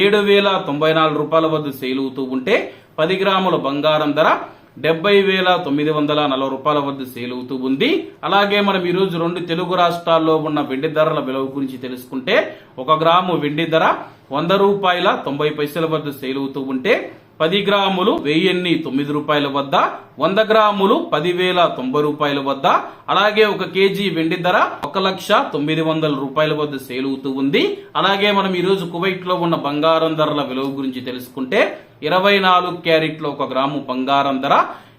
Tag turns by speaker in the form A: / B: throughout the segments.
A: ఏడు వేల తొంభై నాలుగు రూపాయల వద్ద సేల్ అవుతూ ఉంటే పది గ్రాముల బంగారం ధర డెబ్బై వేల తొమ్మిది వందల నలభై రూపాయల వద్ద సేల్ అవుతూ ఉంది. అలాగే మనం ఈరోజు రెండు తెలుగు రాష్ట్రాల్లో ఉన్న వెండి ధరల విలువ గురించి తెలుసుకుంటే ఒక గ్రాము వెండి ధర వంద రూపాయల తొంభై పైసల వద్ద సేల్ అవుతూ ఉంటే పది గ్రాములు వెయ్యిన్ని తొమ్మిది రూపాయల వద్ద వంద గ్రాములు పదివేల తొంభై రూపాయల వద్ద అలాగే ఒక కేజీ వెండి ధర ఒక లక్ష తొమ్మిది వందల రూపాయల వద్ద సేల్ అవుతూ ఉంది. అలాగే మనం ఈరోజు కువైట్లో ఉన్న బంగారం ధరల విలువ గురించి తెలుసుకుంటే ఇరవై నాలుగు క్యారెట్ల ఒక గ్రాము బంగారం ధర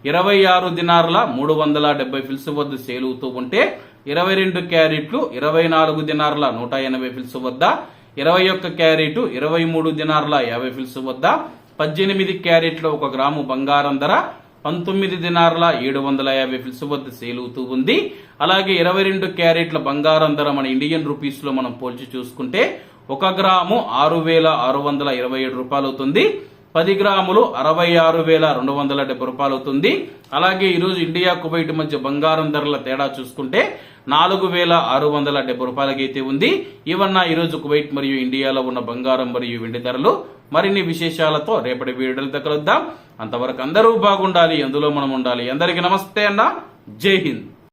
A: ఇరవై ఆరు దినార్ల మూడు వందల డెబ్బై ఫిల్స్ వద్ద సేల్ అవుతూ ఉంటే ఇరవై రెండు క్యారెట్లు ఇరవై నాలుగు దినార్ల నూట ఎనభై ఫిల్స్ వద్ద ఇరవై ఒక్క క్యారెట్ ఇరవై మూడు దినార్ల యాభై ఫిల్స్ వద్ద పద్దెనిమిది క్యారెట్ల ఒక గ్రాము బంగారం ధర పంతొమ్మిది దినారుల ఏడు వందల యాభై ఫిల్స్ వద్ద సేల్ అవుతూ ఉంది. అలాగే ఇరవై రెండు క్యారెట్ల బంగారం ధర మన ఇండియన్ రూపీస్లో మనం పోల్చి చూసుకుంటే ఒక గ్రాము ఆరు వేల ఆరు వందల ఇరవై ఏడు రూపాయలు అవుతుంది పది గ్రాములు అరవై ఆరు వేల రెండు వందల డెబ్బై రూపాయలు అవుతుంది. అలాగే ఈరోజు ఇండియా కువైట్ మధ్య బంగారం ధరల తేడా చూసుకుంటే నాలుగు వేల ఆరు వందల డెబ్బై రూపాయలకైతే ఉంది. ఇవన్న ఈరోజు కువైట్ మరియు ఇండియాలో ఉన్న బంగారం మరియు వెండి ధరలు. మరిన్ని విశేషాలతో రేపటి వీడియోలతో కలుద్దాం. అంతవరకు అందరూ బాగుండాలి అందులో మనం ఉండాలి. అందరికీ నమస్తే అన్న. జై హింద్.